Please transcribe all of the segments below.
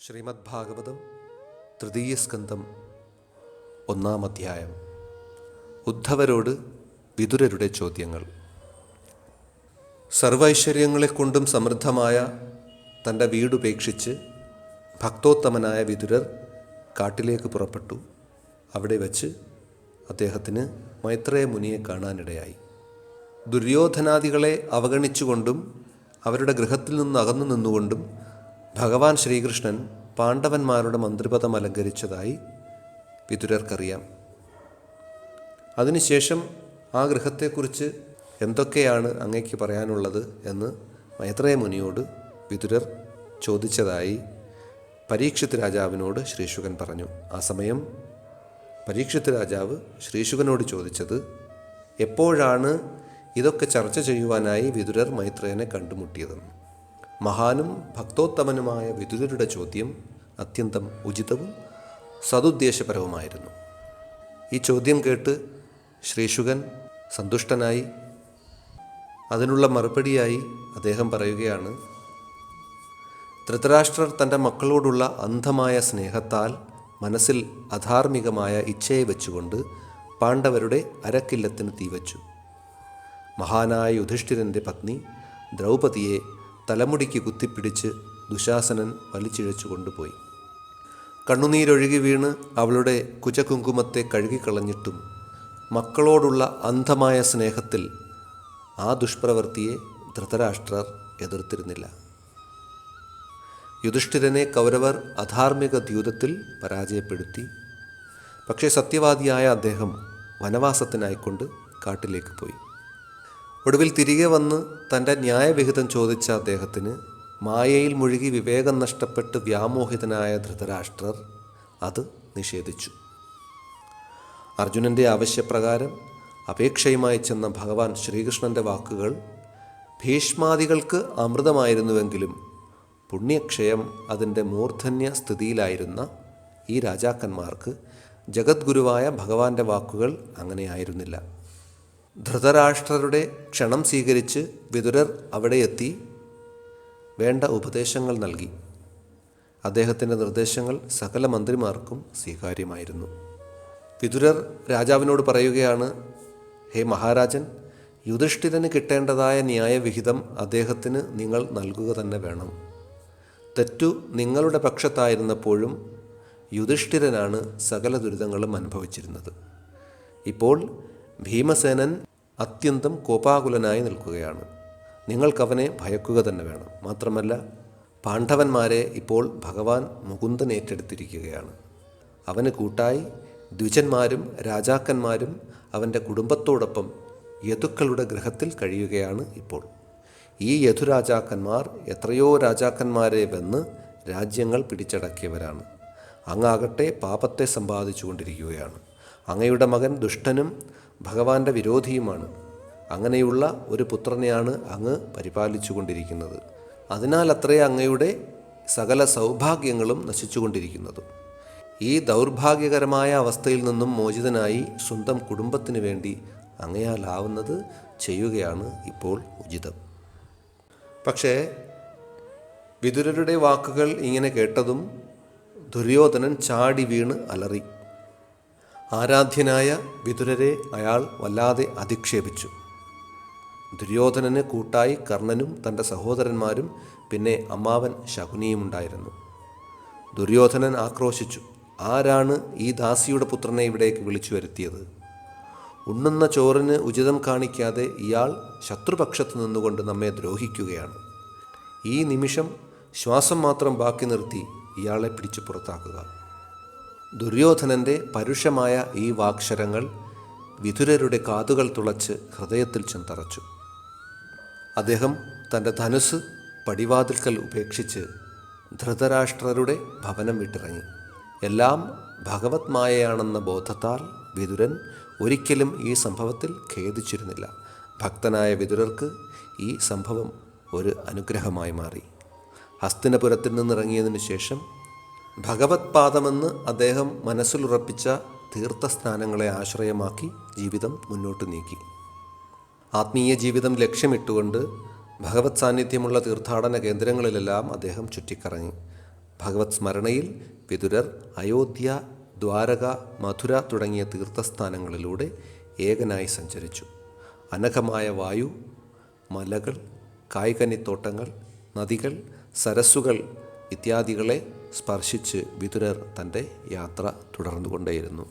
ശ്രീമദ് ഭാഗവതം തൃതീയ സ്കന്ധം ഒന്നാം അധ്യായം. ഉദ്ധവരോട് വിതുരരുടെ ചോദ്യങ്ങൾ. സർവൈശ്വര്യങ്ങളെ കൊണ്ടും സമൃദ്ധമായ തന്റെ വീടുപേക്ഷിച്ച് ഭക്തോത്തമനായ വിതുരർ കാട്ടിലേക്ക് പുറപ്പെട്ടു. അവിടെ വച്ച് അദ്ദേഹത്തിന് മൈത്രേയ മുനിയെ കാണാനിടയായി. ദുര്യോധനാദികളെ അവഗണിച്ചുകൊണ്ടും അവരുടെ ഗൃഹത്തിൽ നിന്ന് അകന്നു നിന്നുകൊണ്ടും ഭഗവാൻ ശ്രീകൃഷ്ണൻ പാണ്ഡവന്മാരുടെ മന്ത്രിപദം അലങ്കരിച്ചതായി വിതുരർക്കറിയാം അതിനുശേഷം ആ ഗൃഹത്തെക്കുറിച്ച് എന്തൊക്കെയാണ് അങ്ങയ്ക്ക് പറയാനുള്ളത് എന്ന് മൈത്രേയ മുനിയോട് വിതുരർ ചോദിച്ചതായി പരീക്ഷിത് രാജാവിനോട് ശ്രീശുകൻ പറഞ്ഞു. ആ സമയം പരീക്ഷിത് രാജാവ് ശ്രീശുകനോട് ചോദിച്ചത് എപ്പോഴാണ് ഇതൊക്കെ ചർച്ച ചെയ്യുവാനായി വിതുരർ മൈത്രേയനെ കണ്ടുമുട്ടിയതെന്ന്? മഹാനും ഭക്തോത്തമനുമായ വിദുരരുടെ ചോദ്യം അത്യന്തം ഉചിതവും സതുദ്ദേശപരവുമായിരുന്നു ഈ ചോദ്യം കേട്ട് ശ്രീശുകൻ സന്തുഷ്ടനായി അതിനുള്ള മറുപടിയായി അദ്ദേഹം പറയുകയാണ് ധൃതരാഷ്ട്രർ തന്റെ മക്കളോടുള്ള അന്ധമായ സ്നേഹത്താൽ മനസ്സിൽ അധാർമികമായ ഇച്ഛയെ വെച്ചുകൊണ്ട് പാണ്ഡവരുടെ അരക്കില്ലത്തിന് തീവച്ചു. മഹാനായ യുധിഷ്ഠിരന്റെ പത്നി ദ്രൗപദിയെ തലമുടിക്ക് കുത്തിപ്പിടിച്ച് ദുശാസനൻ വലിച്ചിഴച്ചു കൊണ്ടുപോയി. കണ്ണുനീരൊഴുകി വീണ് അവളുടെ കുചകുങ്കുമത്തെ കഴുകിക്കളഞ്ഞിട്ടും മക്കളോടുള്ള അന്ധമായ സ്നേഹത്തിൽ ആ ദുഷ്പ്രവൃത്തിയെ ധൃതരാഷ്ട്രർ എതിർത്തിരുന്നില്ല. യുധിഷ്ഠിരനെ കൗരവർ അധാർമിക ദ്യൂതത്തിൽ പരാജയപ്പെടുത്തി. പക്ഷേ സത്യവാദിയായ അദ്ദേഹം വനവാസത്തിനായിക്കൊണ്ട് കാട്ടിലേക്ക് പോയി. ഒടുവിൽ തിരികെ വന്ന് തന്റെ ന്യായവിഹിതം ചോദിച്ച അദ്ദേഹത്തിന് മായയിൽ മുഴുകി വിവേകം നഷ്ടപ്പെട്ട് വ്യാമോഹിതനായ ധൃതരാഷ്ട്രർ അത് നിഷേധിച്ചു. അർജുനന്റെ ആവശ്യപ്രകാരം അപേക്ഷയുമായി ചെന്ന ഭഗവാൻ ശ്രീകൃഷ്ണന്റെ വാക്കുകൾ ഭീഷ്മാദികൾക്ക് അമൃതമായിരുന്നുവെങ്കിലും പുണ്യക്ഷയം അതിന്റെ മൂർധന്യ സ്ഥിതിയിലായിരുന്ന ഈ രാജാക്കന്മാർക്ക് ജഗദ്ഗുരുവായ ഭഗവാന്റെ വാക്കുകൾ അങ്ങനെയായിരുന്നില്ല. ധൃതരാഷ്ട്രരുടെ ക്ഷണം സ്വീകരിച്ച് വിതുരർ അവിടെ എത്തി വേണ്ട ഉപദേശങ്ങൾ നൽകി. അദ്ദേഹത്തിന്റെ നിർദ്ദേശങ്ങൾ സകല മന്ത്രിമാർക്കും സ്വീകാര്യമായിരുന്നു. വിതുരർ രാജാവിനോട് പറയുകയാണ് ഹേ മഹാരാജൻ യുധിഷ്ഠിരന് കിട്ടേണ്ടതായ ന്യായവിഹിതം അദ്ദേഹത്തിന് നിങ്ങൾ നൽകുക തന്നെ വേണം. തെറ്റു നിങ്ങളുടെ പക്ഷത്തായിരുന്നപ്പോഴും യുധിഷ്ഠിരനാണ് സകല ദുരിതങ്ങളും അനുഭവിച്ചിരുന്നത്. ഇപ്പോൾ ഭീമസേനൻ അത്യന്തം കോപാകുലനായി നിൽക്കുകയാണ്. നിങ്ങൾക്കവനെ ഭയക്കുക തന്നെ വേണം. മാത്രമല്ല പാണ്ഡവന്മാരെ ഇപ്പോൾ ഭഗവാൻ മുകുന്ദൻ ഏറ്റെടുത്തിരിക്കുകയാണ്. അവന് കൂട്ടായി ദ്വിജന്മാരും രാജാക്കന്മാരും അവന്റെ കുടുംബത്തോടൊപ്പം യദുക്കളുടെ ഗൃഹത്തിൽ കഴിയുകയാണ് ഇപ്പോൾ. ഈ യധുരാജാക്കന്മാർ എത്രയോ രാജാക്കന്മാരെ വെന്ന് രാജ്യങ്ങൾ പിടിച്ചടക്കിയവരാണ്. അങ്ങാകട്ടെ പാപത്തെ സമ്പാദിച്ചുകൊണ്ടിരിക്കുകയാണ്. അങ്ങയുടെ മകൻ ദുഷ്ടനും ഭഗവാന്റെ വിരോധിയുമാണ്. അങ്ങനെയുള്ള ഒരു പുത്രനെയാണ് അങ്ങ് പരിപാലിച്ചു കൊണ്ടിരിക്കുന്നത് അതിനാൽ അത്രേ അങ്ങയുടെ സകല സൗഭാഗ്യങ്ങളും നശിച്ചുകൊണ്ടിരിക്കുന്നത്. ഈ ദൗർഭാഗ്യകരമായ അവസ്ഥയിൽ നിന്നും മോചിതനായി സ്വന്തം കുടുംബത്തിന് വേണ്ടി അങ്ങയാലാവുന്നത് ചെയ്യുകയാണ് ഇപ്പോൾ ഉചിതം. പക്ഷേ വിതുരരുടെ വാക്കുകൾ ഇങ്ങനെ കേട്ടതും ദുര്യോധനൻ ചാടി വീണ് അലറി. ആരാധ്യനായ വിതുരരെ അയാൾ വല്ലാതെ അധിക്ഷേപിച്ചു. ദുര്യോധനന് കൂട്ടായി കർണനും തന്റെ സഹോദരന്മാരും പിന്നെ അമ്മാവൻ ശകുനിയുമുണ്ടായിരുന്നു. ദുര്യോധനൻ ആക്രോശിച്ചു ആരാണ് ഈ ദാസിയുടെ പുത്രനെ ഇവിടേക്ക് വിളിച്ചു വരുത്തിയത്? ഉണ്ണുന്ന ചോറിന് ഉചിതം കാണിക്കാതെ ഇയാൾ ശത്രുപക്ഷത്ത് നിന്നുകൊണ്ട് നമ്മെ ദ്രോഹിക്കുകയാണ്. ഈ നിമിഷം ശ്വാസം മാത്രം ബാക്കി നിർത്തി ഇയാളെ പിടിച്ചു പുറത്താക്കുക. ദുര്യോധനന്റെ പരുഷമായ ഈ വാക്ഷരങ്ങൾ വിതുരരുടെ കാതുകൾ തുളച്ച് ഹൃദയത്തിൽ ചെന്തറച്ചു. അദ്ദേഹം തന്റെ ധനുസ് പടിവാതിൽക്കൽ ഉപേക്ഷിച്ച് ധൃതരാഷ്ട്രരുടെ ഭവനം വിട്ടിറങ്ങി. എല്ലാം ഭഗവത് മായയാണെന്ന ബോധത്താൽ വിതുരൻ ഒരിക്കലും ഈ സംഭവത്തിൽ ഖേദിച്ചിരുന്നില്ല. ഭക്തനായ വിതുരർക്ക് ഈ സംഭവം ഒരു അനുഗ്രഹമായി മാറി. ഹസ്തിനപുരത്തിൽ നിന്നിറങ്ങിയതിനു ശേഷം ഭഗവത് പാദമെന്ന് അദ്ദേഹം മനസ്സിലുറപ്പിച്ച തീർത്ഥസ്ഥാനങ്ങളെ ആശ്രയമാക്കി ജീവിതം മുന്നോട്ട് നീക്കി. ആത്മീയ ജീവിതം ലക്ഷ്യമിട്ടുകൊണ്ട് ഭഗവത് സാന്നിധ്യമുള്ള തീർത്ഥാടന കേന്ദ്രങ്ങളിലെല്ലാം അദ്ദേഹം ചുറ്റിക്കറങ്ങി. ഭഗവത് സ്മരണയിൽ വിതുരർ അയോധ്യ ദ്വാരക മധുര തുടങ്ങിയ തീർത്ഥസ്ഥാനങ്ങളിലൂടെ ഏകനായി സഞ്ചരിച്ചു. അനഘമായ വായു മലകൾ കായ്കനിത്തോട്ടങ്ങൾ നദികൾ സരസ്സുകൾ ഇത്യാദികളെ സ്പർശിച്ച് വിതുരർ തന്റെ യാത്ര തുടർന്നുകൊണ്ടേയിരുന്നു.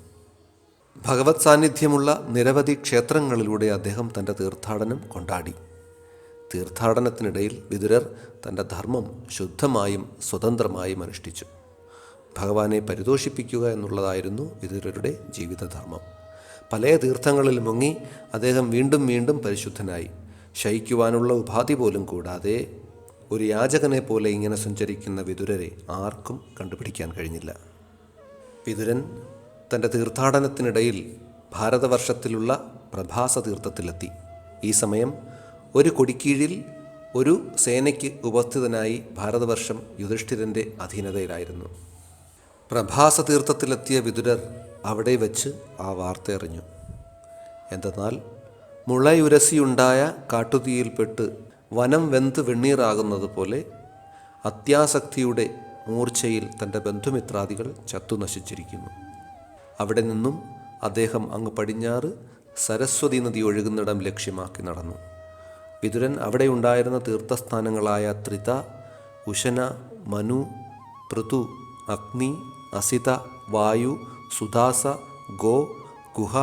ഭഗവത് സാന്നിധ്യമുള്ള നിരവധി ക്ഷേത്രങ്ങളിലൂടെ അദ്ദേഹം തന്റെ തീർത്ഥാടനം കൊണ്ടാടി. തീർത്ഥാടനത്തിനിടയിൽ വിതുരർ തന്റെ ധർമ്മം ശുദ്ധമായും സ്വതന്ത്രമായും അനുഷ്ഠിച്ചു. ഭഗവാനെ പരിതോഷിപ്പിക്കുക എന്നുള്ളതായിരുന്നു വിതുരരുടെ ജീവിതധർമ്മം പല തീർത്ഥങ്ങളിൽ മുങ്ങി അദ്ദേഹം വീണ്ടും വീണ്ടും പരിശുദ്ധനായി. ശയിക്കുവാനുള്ള ഉപാധി പോലും കൂടാതെ ഒരു യാചകനെ പോലെ ഇങ്ങനെ സഞ്ചരിക്കുന്ന വിതുരരെ ആർക്കും കണ്ടുപിടിക്കാൻ കഴിഞ്ഞില്ല. വിതുരൻ തന്റെ തീർത്ഥാടനത്തിനിടയിൽ ഭാരതവർഷത്തിലുള്ള പ്രഭാസ തീർത്ഥത്തിലെത്തി. ഈ സമയം ഒരു കൊടിക്കീഴിൽ ഒരു സേനയ്ക്ക് ഉപസ്ഥിതനായി ഭാരതവർഷം യുധിഷ്ഠിരന്റെ അധീനതയിലായിരുന്നു. പ്രഭാസ തീർത്ഥത്തിലെത്തിയ വിതുരർ അവിടെ വച്ച് ആ വാർത്ത അറിഞ്ഞു. എന്തെന്നാൽ മുളയുരസിയുണ്ടായ കാട്ടുതീയിൽപ്പെട്ട് വനം വെന്ത് വെണ്ണീറാകുന്നത് പോലെ അത്യാസക്തിയുടെ മൂർച്ചയിൽ തന്റെ ബന്ധുമിത്രാദികൾ ചത്തുനശിച്ചിരിക്കുന്നു അവിടെ നിന്നും അദ്ദേഹം അങ്ങ് പടിഞ്ഞാറ് സരസ്വതി നദി ഒഴുകുന്നിടം ലക്ഷ്യമാക്കി നടന്നു. വിതുരൻ അവിടെ ഉണ്ടായിരുന്ന തീർത്ഥസ്ഥാനങ്ങളായ ത്രിത ഉശന മനു പൃഥു അഗ്നി അസിത വായു സുദാസ ഗോ ഗുഹ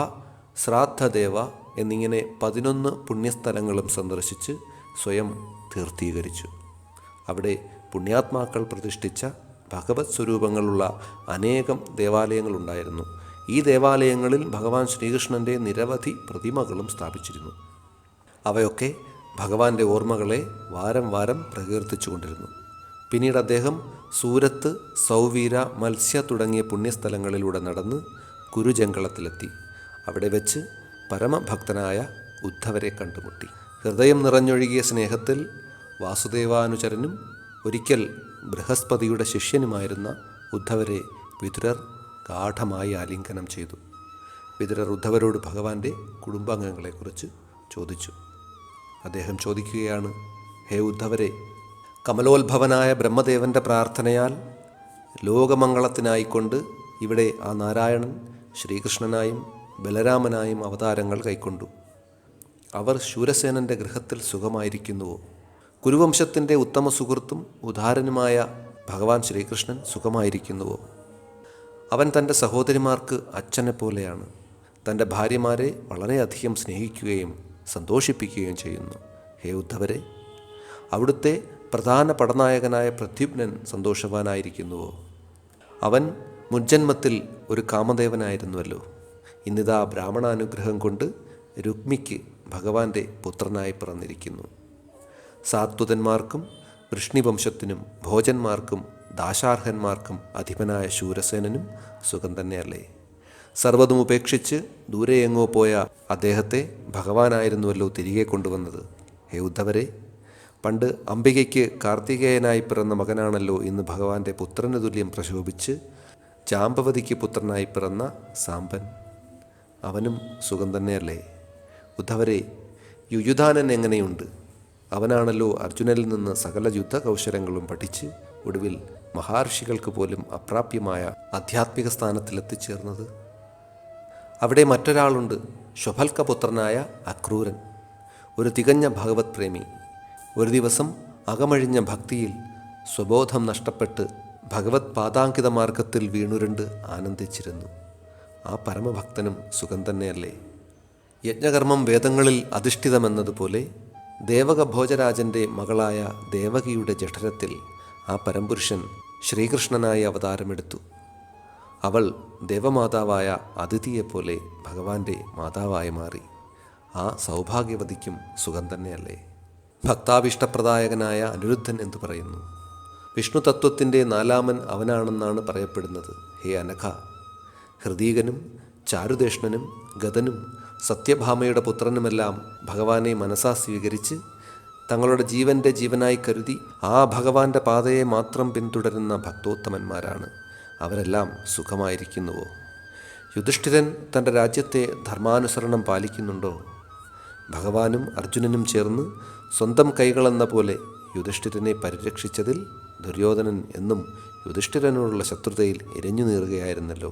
ശ്രാദ്ധദേവ എന്നിങ്ങനെ പതിനൊന്ന് പുണ്യസ്ഥലങ്ങളും സന്ദർശിച്ച് സ്വയം തീർത്ഥീകരിച്ചു അവിടെ പുണ്യാത്മാക്കൾ പ്രതിഷ്ഠിച്ച ഭഗവത് സ്വരൂപങ്ങളുള്ള അനേകം ദേവാലയങ്ങളുണ്ടായിരുന്നു. ഈ ദേവാലയങ്ങളിൽ ഭഗവാൻ ശ്രീകൃഷ്ണന്റെ നിരവധി പ്രതിമകളും സ്ഥാപിച്ചിരുന്നു. അവയൊക്കെ ഭഗവാന്റെ ഓർമ്മകളെ വാരം വാരം പ്രകീർത്തിച്ചു കൊണ്ടിരുന്നു. പിന്നീട് അദ്ദേഹം സൂരത്ത് സൗവീര മത്സ്യ തുടങ്ങിയ പുണ്യസ്ഥലങ്ങളിലൂടെ നടന്ന് കുരുജംഗളത്തിലെത്തി അവിടെ വെച്ച് പരമഭക്തനായ ഉദ്ധവരെ കണ്ടുമുട്ടി. ഹൃദയം നിറഞ്ഞൊഴുകിയ സ്നേഹത്തിൽ വാസുദേവാനുചരനും ഒരിക്കൽ ബൃഹസ്പതിയുടെ ശിഷ്യനുമായിരുന്ന ഉദ്ധവരെ വിതുരർ ഗാഠമായി ആലിംഗനം ചെയ്തു. വിതുരർ ഉദ്ധവരോട് ഭഗവാന്റെ കുടുംബാംഗങ്ങളെക്കുറിച്ച് ചോദിച്ചു. അദ്ദേഹം ചോദിക്കുകയാണ് ഹേ ഉദ്ധവരെ കമലോത്ഭവനായ ബ്രഹ്മദേവന്റെ പ്രാർത്ഥനയാൽ ലോകമംഗളത്തിനായിക്കൊണ്ട് ഇവിടെ ആ നാരായണൻ ശ്രീകൃഷ്ണനായും ബലരാമനായും അവതാരങ്ങൾ കൈക്കൊണ്ടു. അവർ ശൂരസേനന്റെ ഗൃഹത്തിൽ സുഖമായിരിക്കുന്നുവോ കുരുവംശത്തിന്റെ ഉത്തമ സുഹൃത്തും ഉദാരനുമായ ഭഗവാൻ ശ്രീകൃഷ്ണൻ സുഖമായിരിക്കുന്നുവോ അവൻ തന്റെ സഹോദരിമാർക്ക് അച്ഛനെ പോലെയാണ്. തന്റെ ഭാര്യമാരെ വളരെയധികം സ്നേഹിക്കുകയും സന്തോഷിപ്പിക്കുകയും ചെയ്യുന്നു. ഹേ ഉദ്ധവരെ അവിടുത്തെ പ്രധാന പടനായകനായ പ്രദ്യുപ്നൻ സന്തോഷവാനായിരിക്കുന്നുവോ അവൻ മുജ്ജന്മത്തിൽ ഒരു കാമദേവനായിരുന്നുവല്ലോ. ഇന്നിതാ ബ്രാഹ്മണാനുഗ്രഹം കൊണ്ട് രുക്മിക്ക് ഭഗവാന്റെ പുത്രനായി പിറന്നിരിക്കുന്നു. സാത്വതന്മാർക്കും വൃഷ്ണിവംശത്തിനും ഭോജന്മാർക്കും ദാശാർഹന്മാർക്കും അധിപനായ ശൂരസേനനും സുഖം തന്നെയല്ലേ? സർവതും ഉപേക്ഷിച്ച് ദൂരെ എങ്ങോ പോയ അദ്ദേഹത്തെ ഭഗവാനായിരുന്നുവല്ലോ തിരികെ കൊണ്ടുവന്നത്. ഹേ ഉദ്ധവരെ പണ്ട് അംബികയ്ക്ക് കാർത്തികേയനായി പിറന്ന മകനാണല്ലോ ഇന്ന് ഭഗവാന്റെ പുത്രന് തുല്യം പ്രശോഭിച്ച് ജാമ്പവതിക്ക് പുത്രനായി പിറന്ന സാമ്പൻ. അവനും സുഖം തന്നെയല്ലേ? ഉദ്ധവരെ യുയുധാനൻ എങ്ങനെയുണ്ട്? അവനാണല്ലോ അർജുനനിൽ നിന്ന് സകല യുദ്ധകൗശലങ്ങളും പഠിച്ച് ഒടുവിൽ മഹാർഷികൾക്ക് പോലും അപ്രാപ്യമായ ആധ്യാത്മിക സ്ഥാനത്തിലെത്തിച്ചേർന്നത് അവിടെ മറ്റൊരാളുണ്ട് ശുഭൽക്കപുത്രനായ അക്രൂരൻ. ഒരു തികഞ്ഞ ഭഗവത് പ്രേമി. ഒരു ദിവസം അകമഴിഞ്ഞ ഭക്തിയിൽ സ്വബോധം നഷ്ടപ്പെട്ട് ഭഗവത് പാതാങ്കിത മാർഗത്തിൽ വീണുരണ്ട് ആനന്ദിച്ചിരുന്നു. ആ പരമഭക്തനും സുഖം തന്നെയല്ലേ? യജ്ഞകർമ്മം വേദങ്ങളിൽ അധിഷ്ഠിതമെന്നതുപോലെ ദേവക ഭോജരാജന്റെ മകളായ ദേവകിയുടെ ജഠരത്തിൽ ആ പരംപുരുഷൻ ശ്രീകൃഷ്ണനായി അവതാരമെടുത്തു. അവൾ ദേവമാതാവായ അതിഥിയെപ്പോലെ ഭഗവാന്റെ മാതാവായി മാറി. ആ സൗഭാഗ്യവതിക്കും സുഖം തന്നെയല്ലേ? ഭക്താവിഷ്ടപ്രദായകനായ അനിരുദ്ധൻ എന്ന് പറയുന്നു? വിഷ്ണു തത്വത്തിന്റെ നാലാമൻ അവനാണെന്നാണ് പറയപ്പെടുന്നത്. ഹേ അനഘ! ഹൃദീകനും ചാരുദേഷ്ണനും ഗതനും സത്യഭാമയുടെ പുത്രനുമെല്ലാം ഭഗവാനെ മനസ്സാ സ്വീകരിച്ച് തങ്ങളുടെ ജീവന്റെ ജീവനായി കരുതി ആ ഭഗവാന്റെ പാതയെ മാത്രം പിന്തുടരുന്ന ഭക്തോത്തമന്മാരാണ്. അവരെല്ലാം സുഖമായിരിക്കുന്നുവോ? യുധിഷ്ഠിരൻ തന്റെ രാജ്യത്തെ ധർമാനുസരണം പാലിക്കുന്നുണ്ടോ? ഭഗവാനും അർജുനനും ചേർന്ന് സ്വന്തം കൈകളെന്ന പോലെ യുധിഷ്ഠിരനെ പരിരക്ഷിച്ചതിൽ ദുര്യോധനൻ എന്നും യുധിഷ്ഠിരനോടുള്ള ശത്രുതയിൽ എരിഞ്ഞു നീറുകയായിരുന്നല്ലോ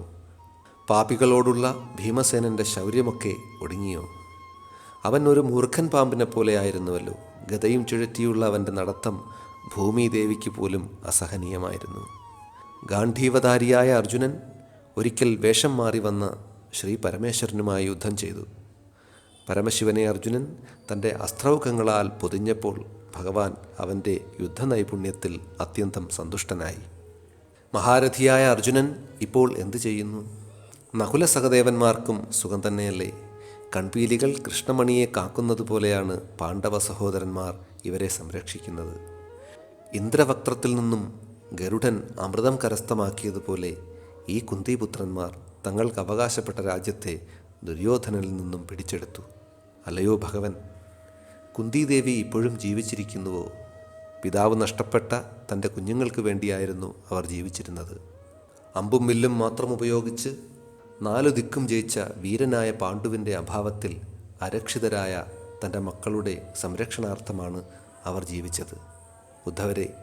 പാപികളോടുള്ള ഭീമസേനന്റെ ശൗര്യമൊക്കെ ഒടുങ്ങിയോ? അവൻ ഒരു മൂർഖൻ പാമ്പിനെ പോലെയായിരുന്നുവല്ലോ ഗതയും ചുഴറ്റിയുള്ള അവന്റെ നടത്തം ഭൂമിദേവിക്ക് പോലും അസഹനീയമായിരുന്നു. ഗാന്ധീവധാരിയായ അർജുനൻ ഒരിക്കൽ വേഷം മാറി വന്ന ശ്രീ പരമേശ്വരനുമായി യുദ്ധം ചെയ്തു. പരമശിവനെ അർജുനൻ തന്റെ അസ്ത്രൗഖങ്ങളാൽ പൊതിഞ്ഞപ്പോൾ ഭഗവാൻ അവന്റെ യുദ്ധനൈപുണ്യത്തിൽ അത്യന്തം സന്തുഷ്ടനായി. മഹാരഥിയായ അർജുനൻ ഇപ്പോൾ എന്തു ചെയ്യുന്നു? നകുല സഹദേവന്മാർക്കും സുഖം തന്നെയല്ലേ? കൺപീലികൾ കൃഷ്ണമണിയെ കാക്കുന്നത് പോലെയാണ് പാണ്ഡവ സഹോദരന്മാർ ഇവരെ സംരക്ഷിക്കുന്നത്. ഇന്ദ്രവക്ത്രത്തിൽ നിന്നും ഗരുഡൻ അമൃതം കരസ്ഥമാക്കിയതുപോലെ ഈ കുന്തിപുത്രന്മാർ തങ്ങൾക്ക് അവകാശപ്പെട്ട രാജ്യത്തെ ദുര്യോധനനിൽ നിന്നും പിടിച്ചെടുത്തു. അല്ലയോ ഭഗവൻ? കുന്തിദേവി ഇപ്പോഴും ജീവിച്ചിരിക്കുന്നുവോ? പിതാവ് നഷ്ടപ്പെട്ട തന്റെ കുഞ്ഞുങ്ങൾക്ക് വേണ്ടിയായിരുന്നു അവർ ജീവിച്ചിരുന്നത്. അമ്പും മില്ലും മാത്രം ഉപയോഗിച്ച് നാലു ദിക്കും ജയിച്ച വീരനായ പാണ്ഡുവിന്റെ അഭാവത്തിൽ അരക്ഷിതരായ തന്റെ മക്കളുടെ സംരക്ഷണാർത്ഥമാണ് അവർ ജീവിച്ചത്. ഉദ്ധവരെ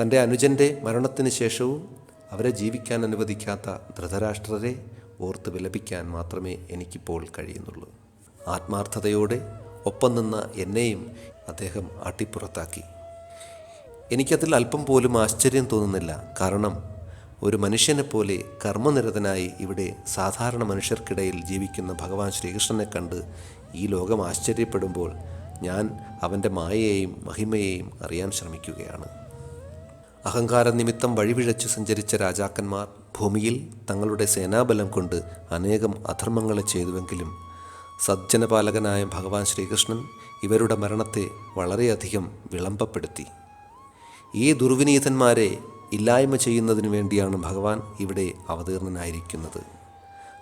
തന്റെ അനുജന്റെ മരണത്തിന് ശേഷവും അവരെ ജീവിക്കാൻ അനുവദിക്കാത്ത ധൃതരാഷ്ട്രരെ ഓർത്ത് വിലപിക്കാൻ മാത്രമേ എനിക്കിപ്പോൾ കഴിയുന്നുള്ളൂ. ആത്മാർത്ഥതയോടെ ഒപ്പം നിന്ന എന്നെയും അദ്ദേഹം അട്ടിപ്പുറത്താക്കി എനിക്കതിൽ അല്പം പോലും ആശ്ചര്യം തോന്നുന്നില്ല. കാരണം ഒരു മനുഷ്യനെ പോലെ കർമ്മനിരതനായി ഇവിടെ സാധാരണ മനുഷ്യർക്കിടയിൽ ജീവിക്കുന്ന ഭഗവാൻ ശ്രീകൃഷ്ണനെ കണ്ട് ഈ ലോകം ആശ്ചര്യപ്പെടുമ്പോൾ ഞാൻ അവന്റെ മായയെയും മഹിമയെയും അറിയാൻ ശ്രമിക്കുകയാണ്. അഹങ്കാര നിമിത്തം വഴിവിഴച്ച് സഞ്ചരിച്ച രാജാക്കന്മാർ ഭൂമിയിൽ തങ്ങളുടെ സേനാബലം കൊണ്ട് അനേകം അധർമ്മങ്ങളെ ചെയ്തുവെങ്കിലും സജ്ജനപാലകനായ ഭഗവാൻ ശ്രീകൃഷ്ണൻ ഇവരുടെ മരണത്തെ വളരെയധികം വിളംബപ്പെടുത്തി. ഈ ദുർവിനീതന്മാരെ ഇല്ലായ്മ ചെയ്യുന്നതിനു വേണ്ടിയാണ് ഭഗവാൻ ഇവിടെ അവതീർണനായിരിക്കുന്നത്.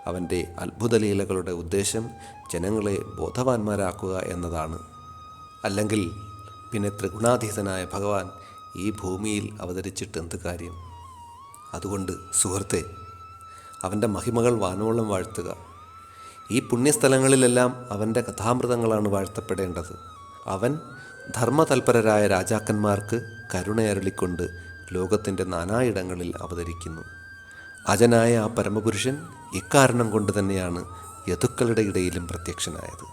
അവന്റെ അത്ഭുതലീലകളുടെ ഉദ്ദേശം ജനങ്ങളെ ബോധവാന്മാരാക്കുക എന്നതാണ്. അല്ലെങ്കിൽ പിന്നെ ത്രിഗുണാതീതനായ ഭഗവാൻ ഈ ഭൂമിയിൽ അവതരിച്ചിട്ട് എന്ത് കാര്യം? അതുകൊണ്ട് സുഹൃത്തെ അവന്റെ മഹിമകൾ വാനോളം വാഴ്ത്തുക. ഈ പുണ്യസ്ഥലങ്ങളിലെല്ലാം അവന്റെ കഥാമൃതങ്ങളാണ് വാഴ്ത്തപ്പെടേണ്ടത്. അവൻ ധർമ്മതൽപരരായ രാജാക്കന്മാർക്ക് കരുണയരളിക്കൊണ്ട് ലോകത്തിന്റെ നാനായിടങ്ങളിൽ അവതരിക്കുന്നു. അജനായ ആ പരമപുരുഷൻ ഇക്കാരണം കൊണ്ട് തന്നെയാണ് യതുക്കളുടെ ഇടയിലും പ്രത്യക്ഷനായത്.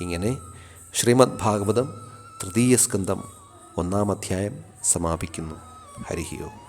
ഇങ്ങനെ ശ്രീമദ് ഭാഗവതം തൃതീയ സ്കന്ധം ഒന്നാം അധ്യായം സമാപിക്കുന്നു. ഹരിഹി ഓം.